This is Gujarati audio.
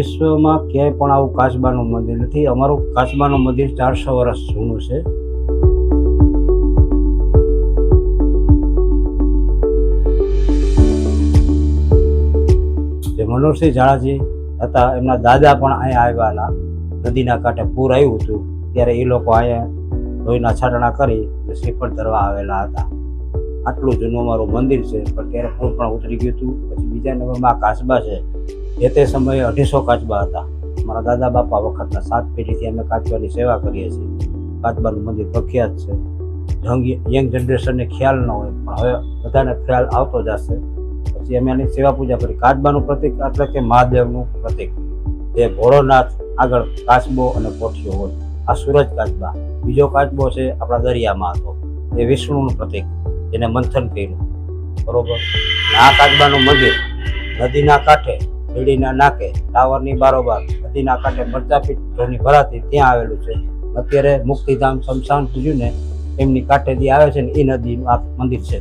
વિશ્વમાં ક્યાંય પણ આવું કાચબાનું મંદિર નથી. અમારું કાચબાનું મંદિર ચારસો વર્ષ જૂનું છે. જે મનોહરસિંહ ઝાલાજી હતા, એમના દાદા પણ અહીંયા આવ્યા હતા નદીના કાંઠે પૂર આવ્યું હતું, ત્યારે એ લોકો અહીંયા લોહીના છાટણા કરી શ્રીફળ ધરવા આવેલા હતા. આટલું જૂનું અમારું મંદિર છે, પણ ત્યારે પૂર પણ ઉતરી ગયું હતું. પછી બીજા નંબરમાં આ કાચબા છે. જે તે સમયે અઢીસો કાચબા હતા. મારા દાદા બાપા વખતના સાત પેઢીથી અમે કાચબાની સેવા કરીએ છીએ. કાચબાનું મંદિર પ્રખ્યાત છે. યંગ યંગ જનરેશનને ખ્યાલ ન હોય, પણ હવે બધાને ખ્યાલ આવતો જ હશે પછી અમે એની સેવા પૂજા કરી. કાચબાનું પ્રતિક એટલે કે મહાદેવનું પ્રતિક. જે ભોળોનાથ આગળ કાચબો અને પોઠિયો હોય. આ સૂરજ કાચબા. બીજો કાચબો છે આપણા દરિયામાં હતો. એ વિષ્ણુનું પ્રતિક. જેને મંથન કર્યું. બરોબર? આ કાચબાનું મંદિર નદીના કાંઠે વીડીના નાકે ટાવરની બારોબાર નદીના કાંઠે મરચાપીઠ ધોની ભરાતી ત્યાં આવેલું છે. અત્યારે મુક્તિધામ શમશાન પૂજ્યું ને એમની કાંઠેથી આવે છે ને એ નદીનું આ મંદિર છે.